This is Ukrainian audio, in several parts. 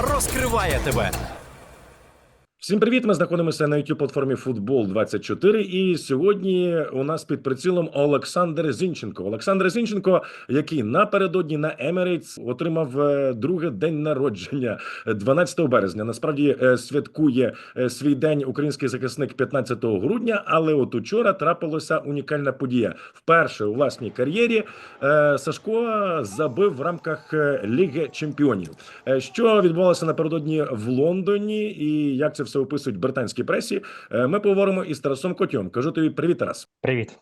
розкриває тебе. Всім привіт! Ми знаходимося на youtube платформі Футбол 24 І сьогодні у нас під прицілом Олександр Зінченко. Олександр Зінченко, який напередодні на Emirates отримав е, друге день народження е, 12 березня. Насправді е, святкує е, свій день український захисник 15 грудня. Але от учора трапилася унікальна подія. Вперше у власній кар'єрі е, Сашко забив в рамках е, Ліги Чемпіонів. Е, Що відбувалося напередодні в Лондоні, і як це все описують в британській пресі? е, Ми поговоримо із Тарасом Котьом. Кажу тобі привіт, Тарас. Привіт.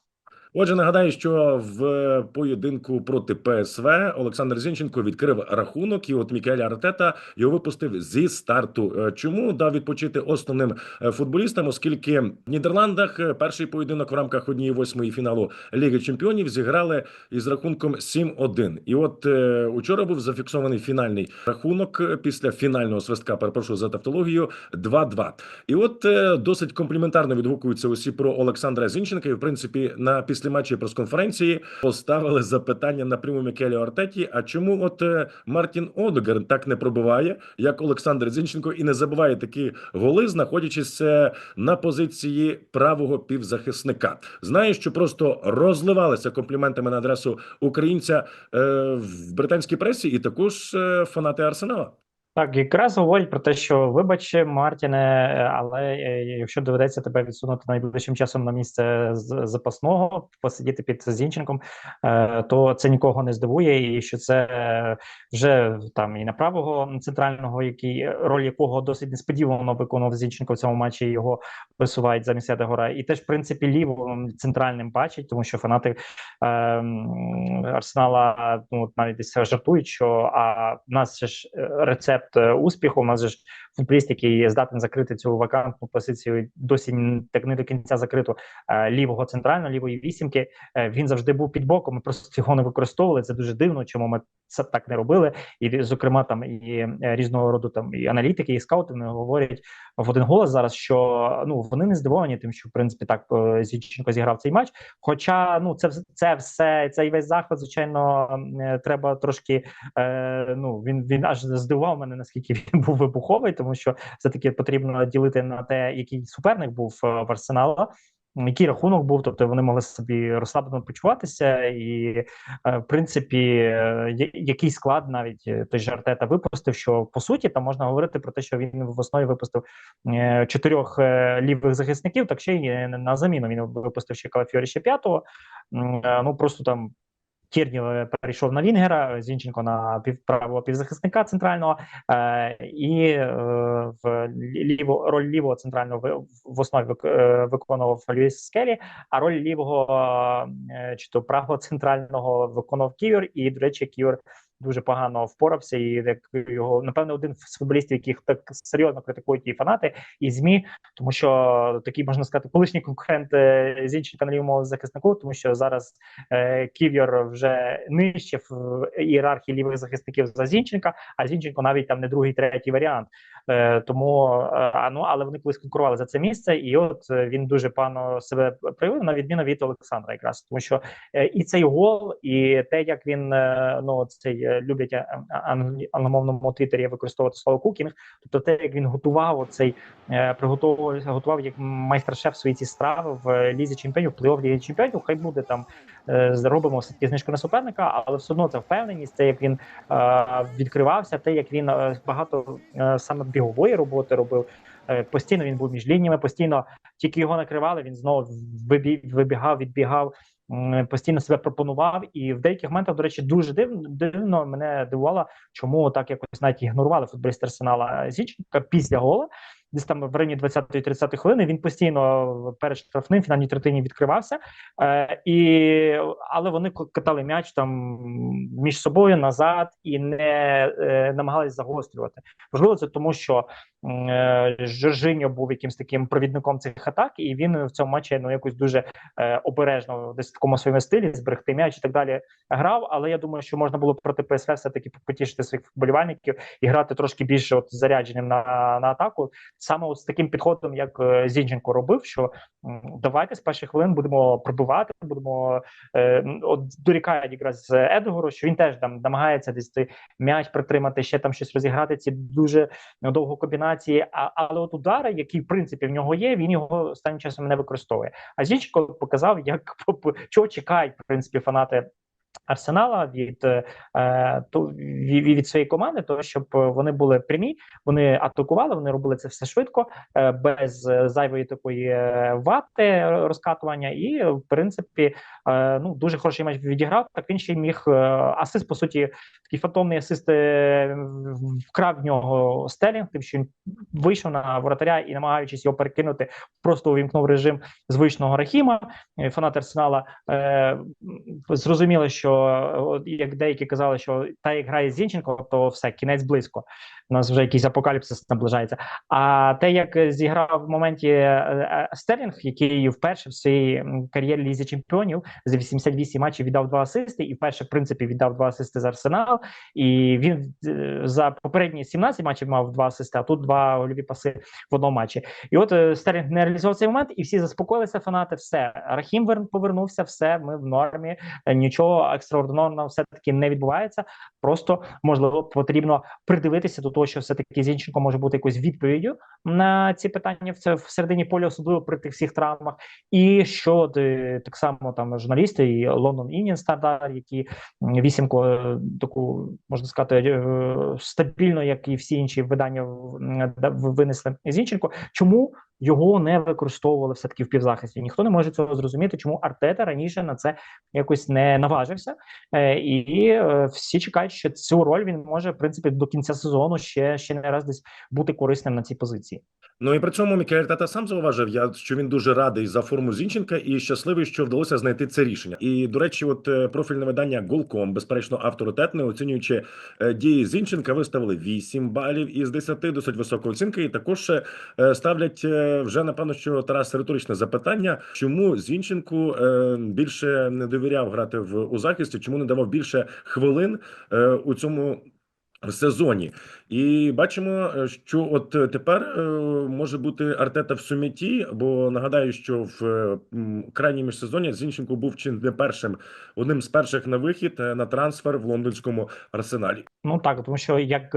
Отже, нагадаю, що в поєдинку проти ПСВ Олександр Зінченко відкрив рахунок, і от Мікель Артета його випустив зі старту. Е, Чому дав відпочити основним е, футболістам? Оскільки в Нідерландах е, перший поєдинок в рамках однієї восьмої фіналу Ліги Чемпіонів зіграли із рахунком 7-1. І от учора був зафіксований фінальний рахунок після фінального свистка. Перепрошую за тавтологію 2-2. І от досить компліментарно відгукуються усі про Олександра Зінченка. І в принципі на післяматчі прес-конференції поставили запитання напряму Мікелю Артеті. А чому от е, Мартін Одегер так не пробиває, як Олександр Зінченко, і не забиває такі голи, знаходячись е, на позиції правого півзахисника? Знаю, що просто розливалися компліментами на адресу українця е, в британській пресі, і також фанати Арсенала. Так, якраз говорять про те, що вибач, Мартіне, е, але е, якщо доведеться тебе відсунути найближчим часом на місце запасного, посидіти під Зінченком, е, то це нікого не здивує, і що це е, вже там і на правого центрального, який роль якого досить несподівано виконував Зінченко в цьому матчі. Його висувають замість Едегора, і теж в принципі лівим центральним бачать, тому що фанати ем, Арсенала ну навіть десь жартують, що а в нас же ж е, рецепт успіху. У нас же ж футболіст, який здатен закрити цю вакантну позицію, досі так не до кінця закриту е, лівого центрального, лівої вісімки. Е, він завжди був під боком. Ми просто його не використовували. Це дуже дивно, чому ми це так не робили. І зокрема, там і е, різного роду там і аналітики, і скаути вони говорять в один голос зараз, що ну вони не здивовані тим, що в принципі так Зінченко зіграв цей матч. Хоча ну це це все цей весь захват, звичайно, треба трошки. Е, ну він він аж здивував мене, наскільки він був вибуховий, тому що все таки потрібно діяти на те, який суперник був е, в Арсенала. Який рахунок був, тобто вони могли собі розслаблено почуватися, і е, в принципі, е, який склад навіть той же Артета випустив, що по суті там можна говорити про те, що він в основі випустив чотирьох лівих захисників, так ще й на заміну він випустив ще Калафіорі ще п'ятого. Ну просто там Тірні е, перейшов на Вінгера, Зінченко на правого півзахисника центрального, е, і е, в ліво роль лівого центрального в основі виконував Льюіс Скелі, а роль лівого чи то правого центрального виконував Ківер. І, до речі, Ківер дуже погано впорався. І як його напевно один з футболістів, яких так серйозно критикують і фанати, і змі, тому що такий можна сказати, колишній конкурент е, Зінченка на лівому захиснику, тому що зараз е, Ків'яр вже нижче в ієрархії лівих захисників за Зінченка, а Зінченко навіть там не другий, третій варіант. Е, тому е, ну, але вони колись конкурували за це місце, і от е, він дуже погано себе проявив на відміну від Олександра, якраз тому що і цей гол, і те, як він ну цей люблять англомовному твіттері використовувати слово кукінг, тобто те, як він готував оцей е, готував як майстер-шеф свої ці страви в лізі чемпіонів, плей-офф лізі чемпіонів. Хай буде там зробимо все таки знижку на суперника, але все одно це впевненість, те, як він е, відкривався, те, як він е, багато е, саме бігової роботи робив. Е, Постійно він був між лініями, постійно тільки його накривали. Він знову вибі- вибігав, відбігав, постійно себе пропонував. І в деяких моментах, до речі, дуже дивно, дивно мене дивувало, чому так якось навіть ігнорували футболісти Арсенала Зіченка після гола. Десь там в районі 20-30 хвилини він постійно перед штрафним в фінальній третині відкривався, е, і, але вони катали м'яч там між собою назад і не е, намагались загострювати. Можливо, це тому, що е, Жоржиньо був якимсь таким провідником цих атак, і він в цьому матчі ну якось дуже е, обережно, десь в такому своєму стилі, зберегти м'яч і так далі грав. Але я думаю, що можна було проти ПСВ все таки потішити своїх вболівальників і грати трошки більше от зарядженим на, на атаку. Саме з таким підходом, як е, Зінченко робив, що давайте з перших хвилин будемо пробивати, будемо е, от дорікають якраз з Едгору, що він теж там намагається десь м'яч притримати, ще там щось розіграти. Ці дуже довго комбінації. А але от удари, які в принципі в нього є, він його останнім часом не використовує. А Зінченко показав, як чого чекають в принципі фанати. Арсенала від е, від, своєї команди, то щоб вони були прямі, вони атакували, вони робили це все швидко, е, без зайвої такої е, вати розкатування. І в принципі, ну дуже хороший матч відіграв. Так він ще й міг асист, по суті, такий фантомний асист вкрав в нього Стелінг, тим, що він вийшов на воротаря і, намагаючись його перекинути, просто увімкнув режим звичного Рахіма. Фанати Арсенала зрозуміли, що як деякі казали, що та як грає Зінченко, то все кінець близько. У нас вже якийсь апокаліпсис наближається. А те, як зіграв в моменті е, е, Стерлінг, який вперше в своїй кар'єрі лізі чемпіонів за 88 матчів віддав два асисти, і вперше, в принципі, віддав два асисти за Арсенал. І він е, за попередні 17 матчів мав два асисти, а тут два гольові паси в одному матчі. І от Стерлінг не реалізував цей момент, і всі заспокоїлися. Фанати, все Рахім повернувся, все ми в нормі. Нічого екстраординарного все таки не відбувається. Просто можливо потрібно придивитися до того, що все таки Зінченко може бути якоюсь відповіддю на ці питання в це в середині поля, особливо при тих всіх травмах. І що е, так само там журналісти і Лондон Інін Стандарт, які вісімку е, таку можна сказати е, стабільно, як і всі інші видання винесли Зінченко. Чому його не використовували все таки в півзахисті? Ніхто не може цього зрозуміти, чому Артета раніше на це якось не наважився. Е, і е, всі чекають, що цю роль він може в принципі до кінця сезону ще ще не раз десь бути корисним на цій позиції. Ну і при цьому Мікель Тата сам зауважив, я що він дуже радий за форму Зінченка і щасливий, що вдалося знайти це рішення. І до речі, от е, профільне видання Голком, безперечно, авторитетне, оцінюючи дії Зінченка, виставили 8 балів із 10, досить висока оцінка. І також ставлять вже напевно, що Тарас риторичне запитання, чому Зінченку е, більше не довіряв грати в у захисті, чому не давав більше хвилин е, у цьому. Сезоні і бачимо, е, що от е, тепер е, може бути Артета в суміті, бо нагадаю, що в крайній міжсезоні Зінченко був чи не першим, одним з перших на вихід на трансфер в лондонському арсеналі. Ну так, тому що як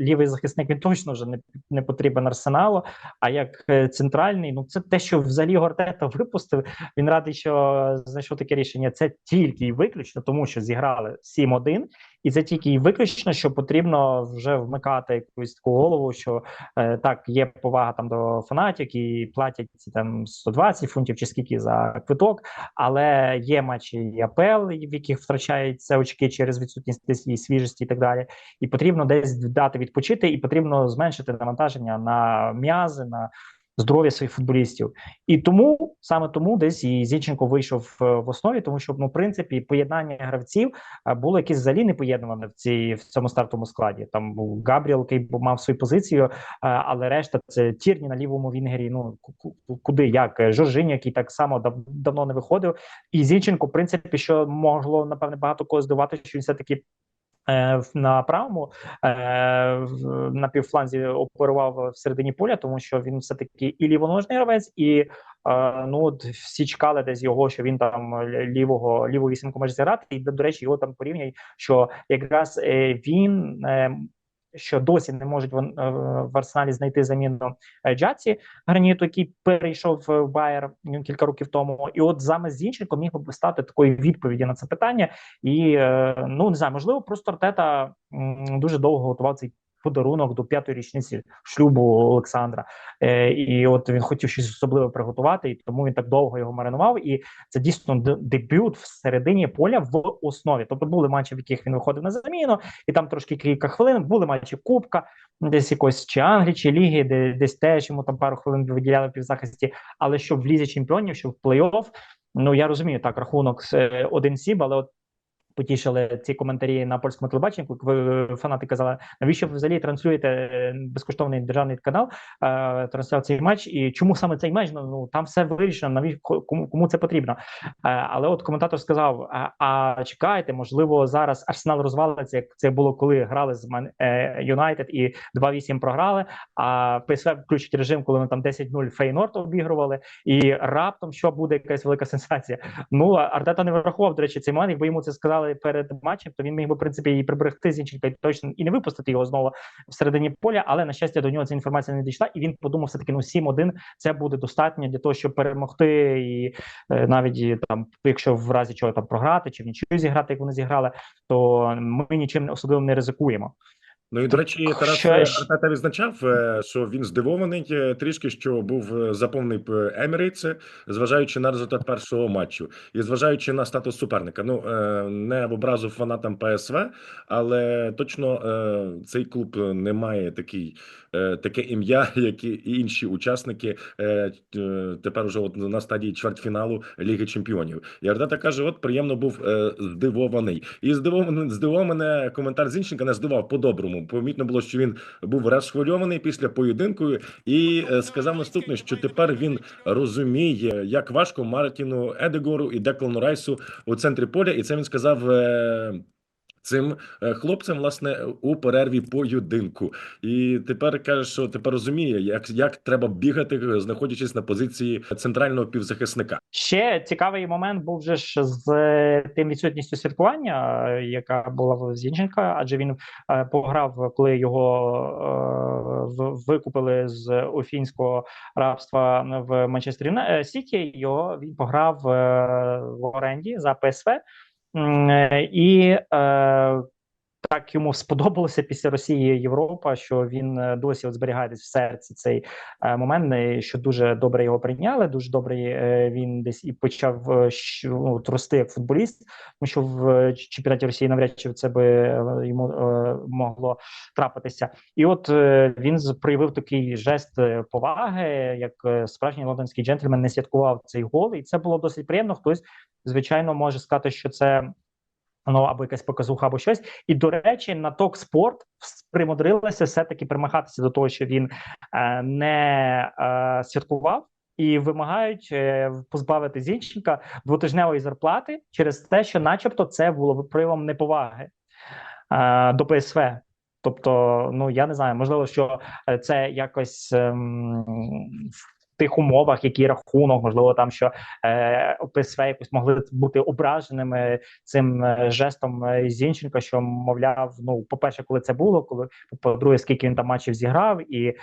лівий захисник він точно вже не, не потрібен арсеналу. А як центральний, ну це те, що взагалі Гортета випустив. Він радий, що знайшов таке рішення. Це тільки і виключно, тому що зіграли 7-1, і це тільки і виключно, що потрібно вже вмикати якусь таку голову, що е, так є повага там до фанатів, які платять там 120 фунтів чи скільки за квиток, але є матчі і АПЛ, в яких втрачаються очки через відсутність і свіжості і так далі. І потрібно десь дати відпочити, і потрібно зменшити навантаження на м'язи, на здоров'я своїх футболістів. І тому саме тому десь і Зінченко вийшов е, в основі, тому що ну, в принципі поєднання гравців е, було якесь взагалі не поєднане в цій в цьому стартовому складі. Там Габріел, який мав свою позицію, е, але решта це Тірні на лівому вінгері. Ну ку- ку- куди як Жоржинь, який так само дав, давно не виходив. І Зінченко, в принципі, що могло напевне багато кого здивувати, що він все таки. Е, На правому е, на півфланзі оперував в середині поля, тому що він все таки і лівоножний гравець, і е, ну от всі чекали десь його, що він там лівого ліву вісімку може зіграти. І до речі, його там порівняють, що якраз він. Що досі не можуть е, в арсеналі знайти заміну е, Джаці граніту, який перейшов в Байер кілька років тому, і от замість Зінченко міг би стати такою відповіді на це питання. І е, ну не знаю, можливо, просто Артета дуже довго готував цей подарунок до п'ятої річниці шлюбу Олександра. Е, і от він хотів щось особливе приготувати, і тому він так довго його маринував. І це дійсно дебют в середині поля в основі. Тобто були матчі, в яких він виходив на заміну, і там трошки кілька хвилин. Були матчі Кубка, десь якось чи Англії, чи Ліги, де десь теж йому там пару хвилин виділяли півзахисті. Але щоб в лізі чемпіонів, щоб в плей-офф, ну я розумію, так рахунок е, 1-7, але от Потішили ці коментарі на польському телебаченні, е, фанати казали, навіщо ви взагалі транслюєте е, безкоштовний державний канал е, трансляції матч, і чому саме цей матч? Ну, ну там все вирішено. Навіщо кому, кому це потрібно? Але от коментатор сказав: а, чекайте, можливо, зараз Арсенал розвалиться, як це було коли грали з Юнайтед і 2-8 програли. А ПСВ включить режим, коли вони там 10-0 Фейнорд обігрували, і раптом що буде якась велика сенсація. Ну а Артета не врахував, до речі, цей момент. Якби йому це сказали перед матчем, то він міг би в принципі і приберегти Зінченка і точно і не випустити його знову всередині поля. Але на щастя, до нього ця інформація не дійшла, і він подумав, все таки ну 7-1 це буде достатньо для того, щоб перемогти, і е, навіть там, якщо в разі чого там програти чи в нічию зіграти, як вони зіграли, то ми нічим особливо не ризикуємо. Ну і до речі, Тарас е, Артета відзначав, е, що він здивований е, трішки, що був заповнений Емірейтс, зважаючи на результат першого матчу і зважаючи на статус суперника. Ну не в образу фанатам ПСВ, але точно цей клуб не має такий, таке ім'я, як і інші учасники тепер уже от на стадії чвертьфіналу Ліги Чемпіонів. І Артета каже: от приємно був здивований. І здивований здивував мене коментар Зінченка, не здивував по-доброму. Помітно було, що він був розхвильований після поєдинку і е, сказав наступне, що тепер він розуміє, як важко Мартіну Едегору і Деклану Райсу у центрі поля, і це він сказав. Цим е, хлопцям, власне, у перерві поєдинку, і тепер каже, що тепер розуміє, як, як треба бігати, знаходячись на позиції центрального півзахисника. Ще цікавий момент був вже ж з е, тим відсутністю святкування, е, яка була в Зінченка, адже він пограв, коли його викупили з уфінського рабства в Манчестер Юна- е, Сіті. Його він пограв в оренді за ПСВ. Е, І е, так йому сподобалося після Росії Європа, що він е, досі от зберігає в серці цей е, момент, е, що дуже добре його прийняли. Дуже добре він десь і почав ну, рости як футболіст, тому що в чемпіонаті Росії навряд чи це би йому могло трапитися. І от він проявив такий жест поваги, як справжній лондонський джентльмен не святкував цей гол, і це було досить приємно. Хтось звичайно може сказати, що це. Ну, або якась показуха, або щось. І до речі, на ток спорт примудрилися все-таки примахатися до того, що він е, не е, святкував, і вимагають е, позбавити Зінченка двотижневої зарплати через те, що, начебто, це було проявом неповаги е, до ПСВ. Тобто, ну я не знаю, можливо, що е, це якось ем, тих умовах, який рахунок, можливо, там що е, ПСВ якось могли бути ображеними цим е, жестом е, Зінченка, що мовляв, ну по-перше, коли це було, коли по-друге, скільки він там матчів зіграв, і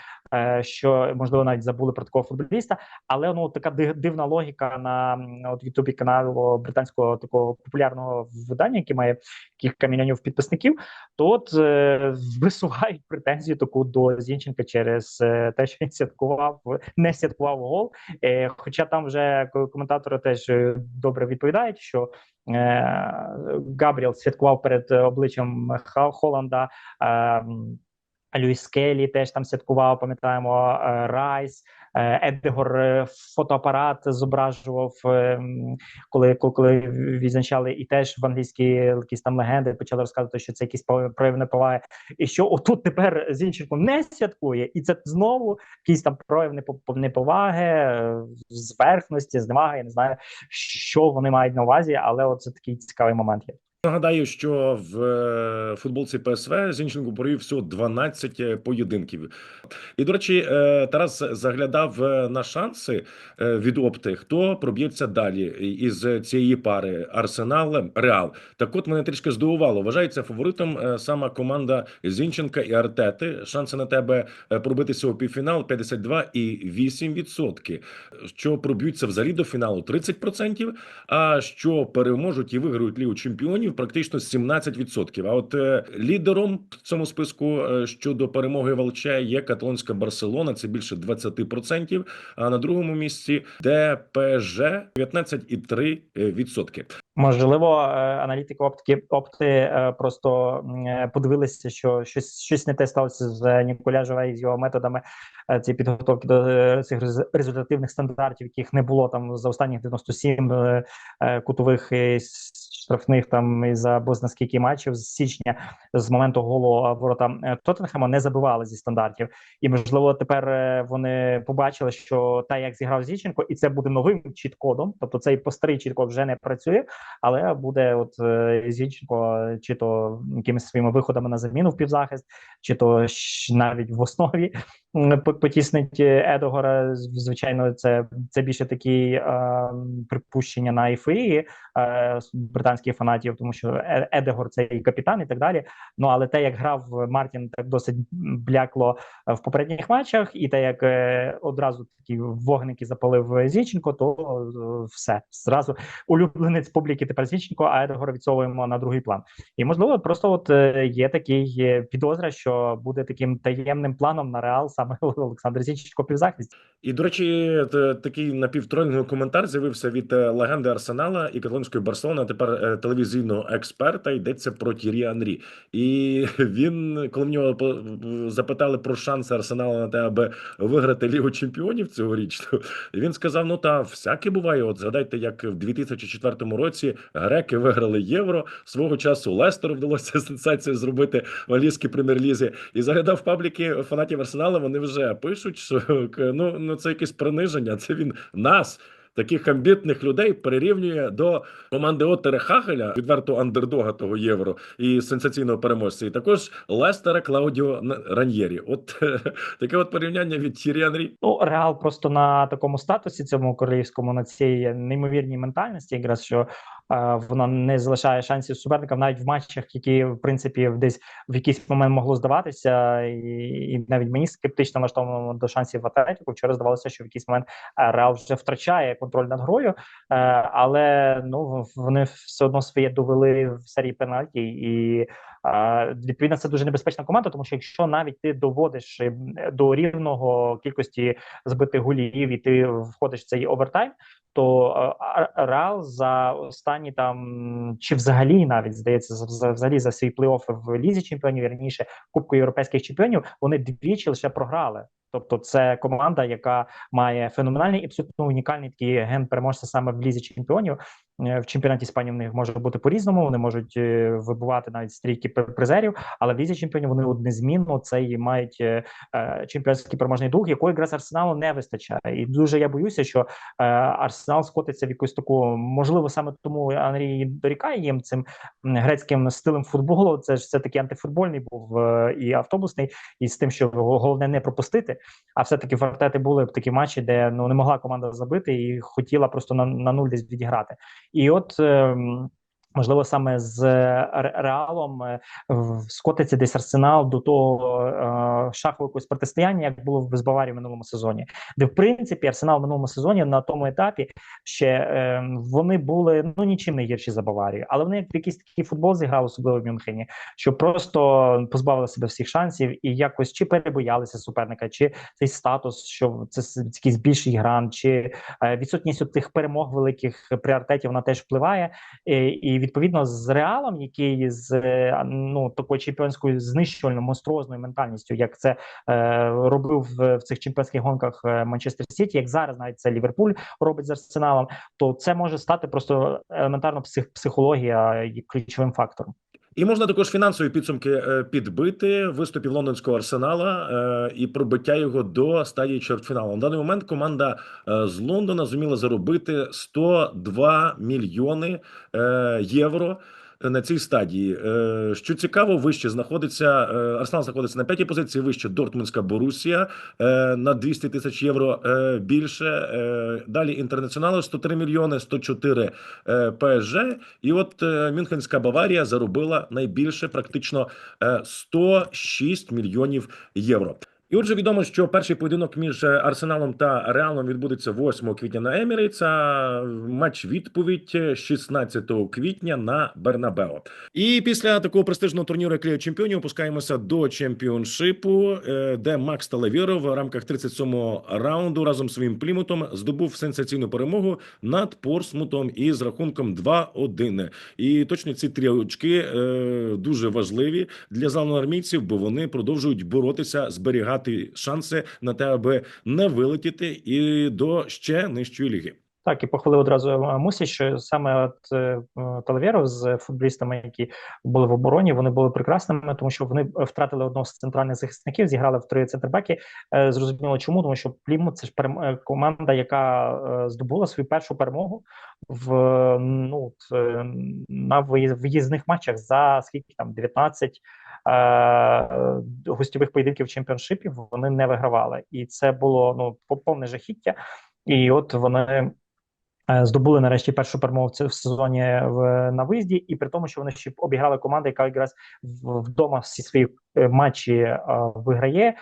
що можливо навіть забули про такого футболіста. Але ну така дивна логіка на от Ютубі каналу британського такого популярного видання, яке має кілька мільйонів підписників. То от е, висувають претензію таку до Зінченка через е, те, що він святкував, не святкував гол. Е, хоча там вже коментатори теж е, добре відповідають, що е, Габріел святкував перед е, обличчям Холланда. Е, м, Люїс Келлі теж там святкував, пам'ятаємо е, Райс, е, Едегор е, фотоапарат зображував, коли, коли, відзначали, і теж в англійській якісь там легенди почали розказувати, що це якісь прояв неповаги. І що отут тепер Зінченко не святкує, і це знову якийсь там прояв непо- неповаги, зверхності, зневаги. Я не знаю, що вони мають на увазі, але це такий цікавий момент є. Нагадаю, що в е, футболці ПСВ Зінченко провів всього 12 поєдинків. І, до речі, е, Тарас заглядав е, на шанси е, від опти, хто проб'ється далі із цієї пари Арсенал Реал. Так от мене трішки здивувало. Вважається фаворитом е, сама команда Зінченка і Артети. Шанси на тебе е, пробитися у півфінал 52,8%. Що проб'ються взагалі до фіналу 30%, а що переможуть і виграють Лігу чемпіонів практично 17%. А от е, лідером в цьому списку е, щодо перемоги Волча є каталонська Барселона, це більше 20%, а на другому місці ДПЖ 19,3%. Можливо, е, аналітики оптики опти просто подивилися, що щось щось не те сталося з Ніколя Жове і з його методами цієї підготовки до цих результативних стандартів, яких не було там за останніх 97 е, е, кутових і штрафних там невідомий за бозна скільки матчів з січня з моменту голу е, ворота е, Тоттенхема не забивали зі стандартів. І можливо тепер е, вони побачили, що та як зіграв Зіченко, і це буде новим чіт-кодом. Тобто цей постарий чіт-код вже не працює, але буде от Зінченко чи то якимись своїми виходами на заміну в півзахист, чи то навіть в основі по- потіснить е, Едогора. Звичайно, це, це більше такі е, припущення на ейфорії е, британських фанатів, тому що Е- Едегор це і капітан, і так далі. Ну але те, як грав Мартін, так досить блякло в попередніх матчах, і те, як е, одразу такі вогники запалив Зіченко, то е, все зразу улюбленець публіки тепер Зіченко, а Едегора відсовуємо на другий план. І можливо, просто от є такий підозра, що буде таким таємним планом на реал саме Олександр Зінченко в півзахисті. І, до речі, такий напівтролінговий коментар з'явився від е, легенди Арсенала і каталонської Барселони, тепер е, телевізійного експерта. Йдеться про Тірі Анрі. І він, коли в нього запитали про шанси Арсенала на те, аби виграти Лігу Чемпіонів цьогоріч, то він сказав: ну та всяке буває. От згадайте, як в 2004 році греки виграли євро. Свого часу Лестеру вдалося сенсацію зробити в англійській прем'єр-лізі. І заглядав пабліки фанатів Арсенала. Вони вже пишуть, що ну, ну це якесь приниження. Це він нас. Таких амбітних людей перерівнює до команди Отера Хагеля, відверто андердога того євро і сенсаційного переможця. І також Лестера Клаудіо Раньєрі. От таке от порівняння від Тірі Анрі. Ну, Реал просто на такому статусі цьому королівському, на цій неймовірній ментальності, якраз що е, вона не залишає шансів суперникам навіть в матчах, які в принципі десь в якийсь момент могло здаватися, і, і навіть мені скептично налаштовано до шансів Атлетику. Вчора здавалося, що в якийсь момент е, Реал вже втрачає контроль над грою, е, але ну вони все одно своє довели в серії пенальті і. Відповідно, це дуже небезпечна команда, тому що якщо навіть ти доводиш е, до рівного кількості збитих голів, і ти входиш в цей овертайм, то е, Реал за останні там чи взагалі навіть здається за- за- взагалі за свій плей-офф в лізі чемпіонів, вірніше Кубку європейських чемпіонів, вони двічі лише програли. Тобто, це команда, яка має феноменальний і абсолютно унікальний такий ген переможця саме в лізі чемпіонів. Е, В чемпіонаті Іспанії в них може бути по-різному. Вони можуть е, вибивати навіть стрійки призерів, але в лізі чемпіонів вони от незмінно це і мають е, чемпіонський переможний дух, якої якраз арсеналу не вистачає. І дуже я боюся, що арсенал скотиться в якусь таку, можливо, саме тому Анрій і дорікає їм цим грецьким стилем футболу. Це ж все таки антифутбольний був і автобусний, і з тим, що головне не пропустити. А все-таки в Артети були такі матчі, де ну не могла команда забити і хотіла просто на, на нуль десь відіграти. І от. Можливо, саме з реалом е, скотиться десь арсенал до того е, шахового якогось протистояння, як було в з Баварією в минулому сезоні, де в принципі арсенал в минулому сезоні на тому етапі ще е, вони були ну нічим не гірші за Баварію, але вони якийсь такий футбол зіграли, особливо в Мюнхені, що просто позбавили себе всіх шансів і якось чи перебоялися суперника, чи цей статус, що це якийсь більший грант, чи е, відсутність тих перемог великих пріоритетів вона теж впливає. І відповідно з реалом, який з е, ну такою чемпіонською знищувальною монструозною ментальністю, як це е, робив в, в цих чемпіонських гонках е, Манчестер Сіті, як зараз навіть це Ліверпуль робить з арсеналом, то це може стати просто елементарно псих, психологія ключовим фактором. І можна також фінансові підсумки е, підбити виступів лондонського арсенала е, і пробиття його до стадії чвертьфіналу. На даний момент команда е, з Лондона зуміла заробити 102 мільйони євро. На цій стадії, Е, що цікаво, вище знаходиться е, Арсенал знаходиться на п'ятій позиції. Вище Дортмундська Борусія е, на 200 тисяч євро е, більше. Е, Далі інтернаціонали 103 мільйони, 104 е, ПСЖ. І от е, Мюнхенська Баварія заробила найбільше, практично е, 106 мільйонів євро. І отже, відомо, що перший поєдинок між е, Арсеналом та Реалом відбудеться 8 квітня на Емірейтс, а матч відповідь е, 16 квітня на Бернабео. І після такого престижного турніру як Чемпіонів опускаємося до чемпіоншипу, е, де Макс Талавєров в рамках 37-го раунду разом з своїм плімутом здобув сенсаційну перемогу над Порсмутом із рахунком 2-1. І точно ці три очки е, дуже важливі для зеленоармійців, бо вони продовжують боротися, зберігати шанси на те, аби не вилетіти і до ще нижчої ліги. Так, і похвалив одразу е, Мусі, що саме от е, Талавєров з футболістами, які були в обороні, вони були прекрасними, тому що вони втратили одного з центральних захисників, зіграли в три центрбеки. Е, Зрозуміло, чому тому, що Плімут це ж перем... е, команда, яка е, здобула свою першу перемогу в е, ну е, на виїзних матчах за скільки там 19 е, гостьових поєдинків чемпіоншипів. Вони не вигравали, і це було ну по- повне жахіття. І от вони е, здобули нарешті першу перемогу в сезоні в на виїзді, і при тому, що вони ще обіграли команду, яка якраз вдома всі свої е, матчі е, виграє.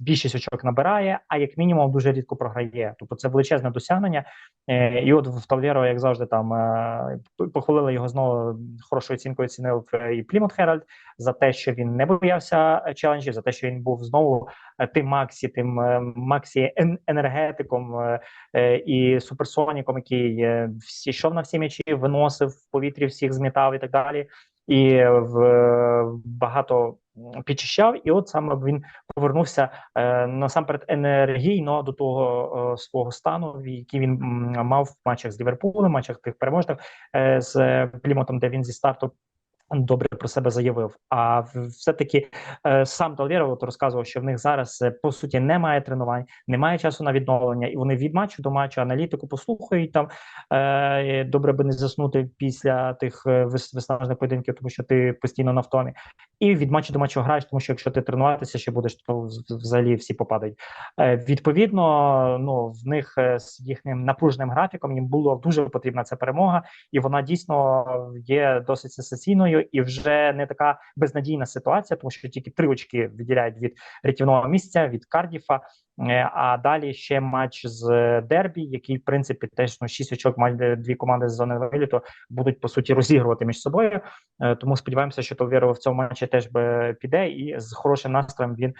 Більшість очок набирає, а як мінімум дуже рідко програє. Тобто це величезне досягнення. Е, І от в Талвєро, як завжди, там е, похвалили його знову хорошою оцінкою. Оцінив е, і Плімут Херальд за те, що він не боявся челенджів, за те, що він був знову тим Максі, тим Максі енергетиком і суперсоніком, який всі йшов на всі м'ячі, виносив в повітрі, всіх змітав і так далі. І в багато підчищав, і от саме він повернувся е, насамперед енергійно до того е, свого стану, який він мав в матчах з Ліверпулем, матчах тих переможних е, з Плімотом, де він зі старту добре про себе заявив. А все-таки е, сам Талвєров розказував, що в них зараз е, по суті немає тренувань, немає часу на відновлення, і вони від матчу до матчу аналітику послухають там. Е, добре би не заснути після тих е, вис- поєдинків, тому що ти постійно на втомі. І від матчу до матчу граєш, тому що якщо ти тренуватися ще будеш, то взагалі всі попадають. Відповідно, ну в них з їхнім напруженим графіком їм було дуже потрібна ця перемога, і вона дійсно є досить сенсаційною і вже не така безнадійна ситуація, тому що тільки три очки відділяють від рятівного місця від Кардіфа. Е, А далі ще матч з Дербі, який в принципі теж ну, шість очок мають дві команди з зони виліту будуть по суті розігрувати між собою. Е, Тому сподіваємося, що Толвєров в цьому матчі теж би піде, і з хорошим настроєм він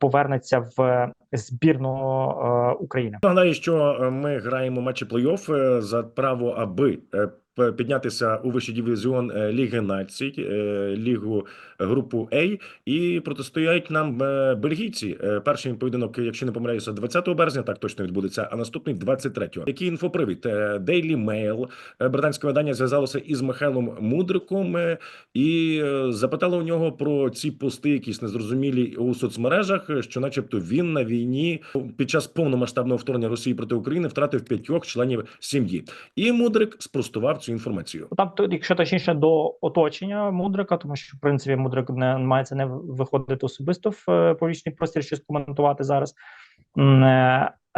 повернеться в збірну е, України. Нагадаю, що е, ми граємо матчі плей-офф е, за право, аби е, піднятися у вищий дивізіон е, Ліги Націй, е, лігу е, групу А, і протистоять нам бельгійці. Перший поєдинок, якщо не помиляюся, 20 березня, так точно відбудеться, а наступний 23-го. Який інфопривід? Daily Mail, британське видання зв'язалося із Михайлом Мудриком і запитало у нього про ці пости, якісь незрозумілі у соцмережах, що, начебто, він на війні під час повномасштабного вторгнення Росії проти України втратив п'ятьох членів сім'ї. І Мудрик спростував цю інформацію. Там, то, якщо точніше, до оточення Мудрика, тому що в принципі Мудрик не мається не виходити особисто в е, публічний простір, щось коментувати зараз.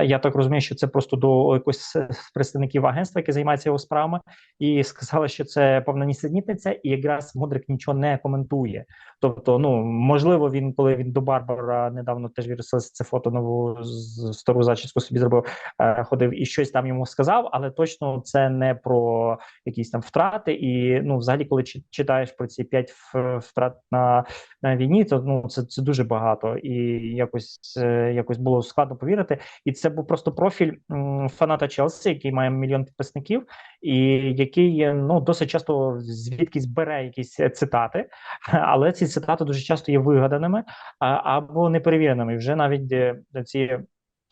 Я так розумію, що це просто до якось представників агентства, яке займається його справами, і сказали, що це повна нісенітниця, і якраз Мудрик нічого не коментує. Тобто, ну можливо, він, коли він до Барбара недавно теж вірусилося це фото нову стару зачіску собі зробив, е, ходив і щось там йому сказав, але точно це не про якісь там втрати. І ну, взагалі, коли чи- читаєш про ці п'ять втрат на, на війні, то ну це, це дуже багато, і якось е, якось було складно повірити. І це був просто профіль фаната Челсі, який має мільйон підписників, і який ну досить часто звідкись бере якісь е, цитати, але ці цитати дуже часто є вигаданими або неперевіреними. Вже навіть е, ці.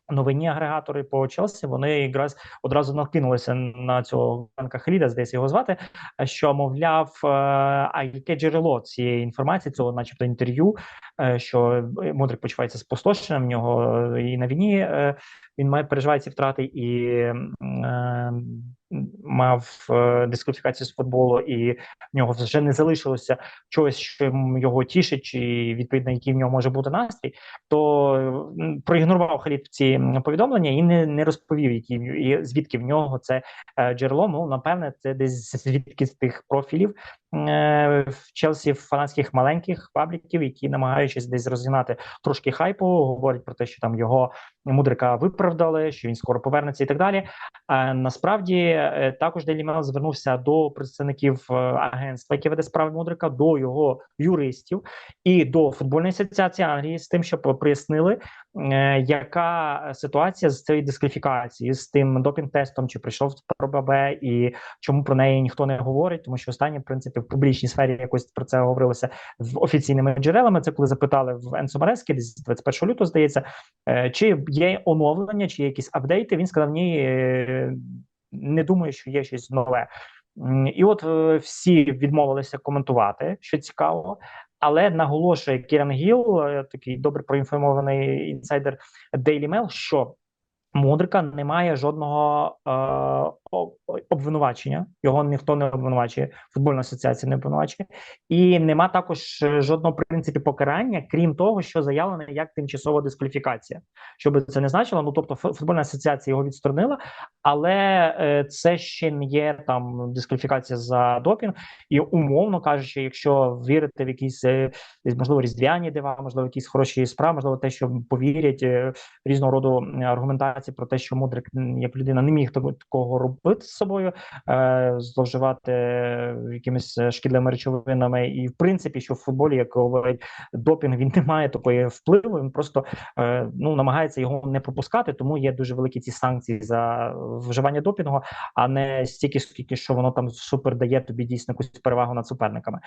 Новинні агрегатори по Челсі вони якраз одразу накинулися на цього банка Хліда, здається його звати. Що мовляв, е, а яке джерело цієї інформації, цього, начебто, інтерв'ю, е, що Модрик почувається спустошеним, в нього е, і на війні е, він має переживає ці втрати і е, мав е, дискваліфікацію з футболу, і в нього вже не залишилося чогось, що його тішить, чи відповідно, який в нього може бути настрій, то проігнорував Халід ці повідомлення і не, не розповів, які і звідки в нього це е, джерело. Ну напевне, це десь звідки з тих профілів в Челсі фанатських маленьких пабліків, які намагаючись десь розігнати трошки хайпу, говорять про те, що там його мудрика виправдали, що він скоро повернеться і так далі. А насправді е, також Daily Mail звернувся до представників е, агентства, яке веде справи мудрика, до його юристів і до футбольної асоціації Англії з тим, щоб пояснили, е, яка ситуація з цією дискваліфікацією, з тим допінг-тестом, чи прийшов про ББ, і чому про неї ніхто не говорить, тому що останнє, в принципі, в публічній сфері якось про це говорилося з офіційними джерелами. Це коли запитали в Енсо Марески, десь 21 лютого, здається, е, чи є оновлення, чи є якісь апдейти. Він сказав: ні, е, не думаю, що є щось нове. І от е, всі відмовилися коментувати, що цікаво. Але наголошує Кіран Гіл, е, такий добре проінформований інсайдер Daily Mail, що Мудрика не має жодного е, обвинувачення. Його ніхто не обвинувачує, футбольна асоціація не обвинувачує, і нема також е, жодного принципі покарання, крім того, що заявлено як тимчасова дискваліфікація. Що би це не значило? Ну тобто, футбольна асоціація його відсторонила, але е, це ще не є там дискваліфікація за допінг. І умовно кажучи, якщо вірити в якісь е, можливо різдвяні дива, можливо, якісь хороші справи, можливо, те, що повірять різного роду аргументації про те, що мудрик як людина не міг такого робити з собою, е, зловживати е, якимись е, шкідливими речовинами, і в принципі, що в футболі, як говорить допінг, він не має такої впливу. Він просто е, ну намагається його не пропускати, тому є дуже великі ці санкції за вживання допінгу, а не стільки, скільки що воно там супер дає тобі дійсно якусь перевагу над суперниками.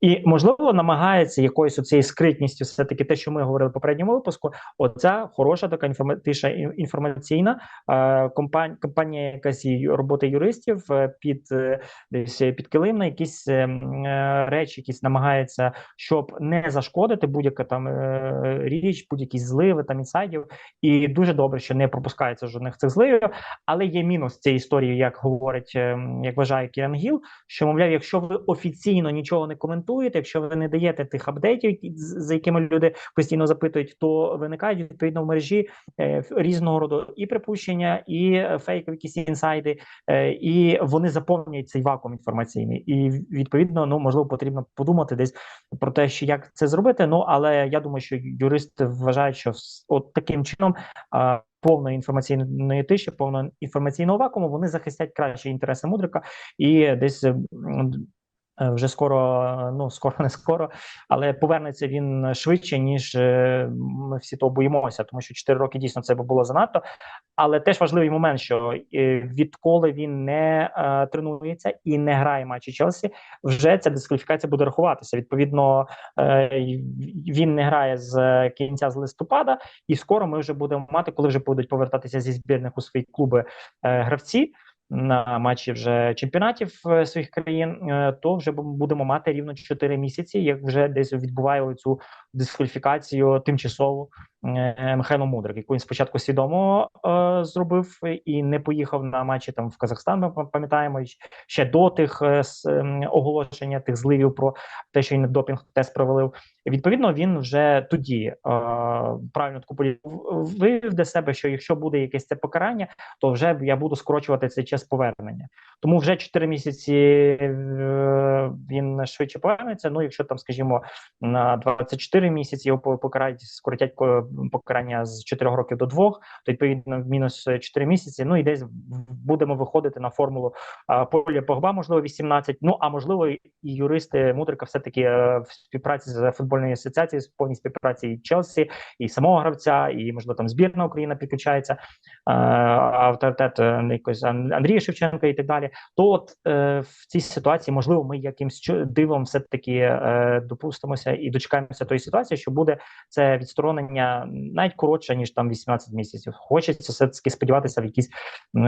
І можливо намагається якоюсь оцією скритністю, все таки те, що ми говорили в попередньому випуску. Оця хороша така інформатиша інформаційна е, компанія, компанія якась роботи юристів е, під е, десь під килим, на якісь е, е, речі, якісь намагається, щоб не зашкодити будь-яка там е, річ, будь-які зливи там інсайдів. І дуже добре, що не пропускається жодних цих зливів. Але є мінус цієї історії, як говорить, е, як вважає Кіран Гіл, що мовляв, якщо ви офіційно нічого не коментуєте, якщо ви не даєте тих апдейтів, за якими люди постійно запитують, то виникають відповідно в мережі е, різного роду і припущення, і е, фейкові якісь інсайди, е, і вони заповнюють цей вакуум інформаційний. І відповідно, ну можливо, потрібно подумати десь про те, що як це зробити. Ну але я думаю, що юристи вважають, що от таким чином. а, Повної інформаційної тиші, повного інформаційного вакууму, вони захистять краще інтереси мудрика і десь е, вже скоро, е, ну скоро не скоро, але повернеться він швидше, ніж е, ми всі того боїмося, тому що 4 роки дійсно це було занадто. Але теж важливий момент, що е, відколи він не е, тренується і не грає матчі Челсі, вже ця дискваліфікація буде рахуватися. Відповідно, е, він не грає з кінця з листопада, і скоро ми вже будемо мати, коли вже будуть повертатися зі збірних у свої клуби е, гравці на матчі вже чемпіонатів е, своїх країн, е, то вже бу- будемо мати рівно 4 місяці, як вже десь відбуває цю дискваліфікацію тимчасову Михайло Мудрик, яку він спочатку свідомо е, зробив і не поїхав на матчі там в Казахстан. Ми пам'ятаємо ще до тих е, ем, оголошення тих зливів про те, що він допінг тест провалив. Відповідно, він вже тоді е, правильно таку полі- в- вивів для себе, що якщо буде якесь це покарання, то вже я буду скорочувати цей час повернення. Тому вже 4 місяці е, він швидше повернеться. Ну, якщо там, скажімо, на 24 місяці його по- покарають, скоротять ко- покарання з 4 років до 2, то відповідно мінус 4 місяці. Ну і десь будемо виходити на формулу Поля Погба, можливо, 18, Ну а можливо, і юристи Мудрика все таки в співпраці з футбольною асоціацією, в повній співпраці і Челсі, і самого гравця, і можливо там збірна Україна підключається, е, авторитет е, якось Андрія Шевченка і так далі. То от е, в цій ситуації, можливо, ми якимсь дивом все таки е, допустимося і дочекаємося тої ситуації, що буде це відсторонення навіть коротше ніж там 18 місяців. Хочеться все таки сподіватися в якісь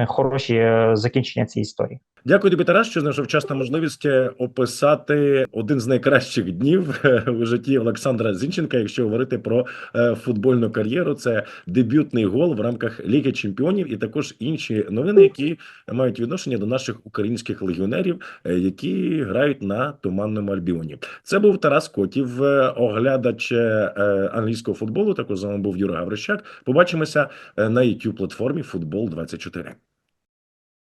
хороші е, закінчення цієї історії. Дякую тобі, Тарас, що знайшов час та можливість е, описати один з найкращих днів е, у житті Олександра Зінченка. Якщо говорити про футбольну кар'єру, це дебютний гол в рамках Ліги Чемпіонів, і також інші новини, які мають відношення до наших українських легіонерів, які грають на туманному Альбіоні. Це був Тарас Котів, оглядач англійського футболу. Також вами був Юра Гаврищак. Побачимося е, на youtube платформі Футбол 24